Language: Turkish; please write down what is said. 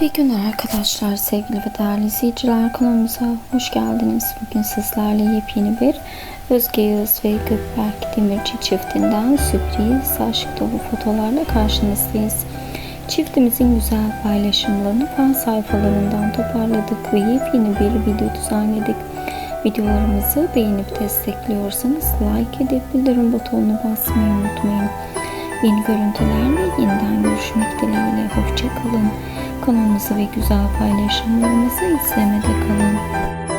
İyi günler arkadaşlar, sevgili ve değerli izleyiciler. Kanalımıza hoş geldiniz. Bugün sizlerle yepyeni bir Özge Yağız ve Gökberk Demirci çiftinden sürpriz aşk dolu fotolarla karşınızdayız. Çiftimizin güzel paylaşımlarını fan sayfalarından toparladık ve yepyeni bir video düzenledik. Videolarımızı beğenip destekliyorsanız like edip bildirim butonuna basmayı unutmayın. Yeni görüntülerle yeniden görüşmek dileğiyle. Hoşçakalın. Kanalımızı ve güzel paylaşımlarımızı izlemede kalın.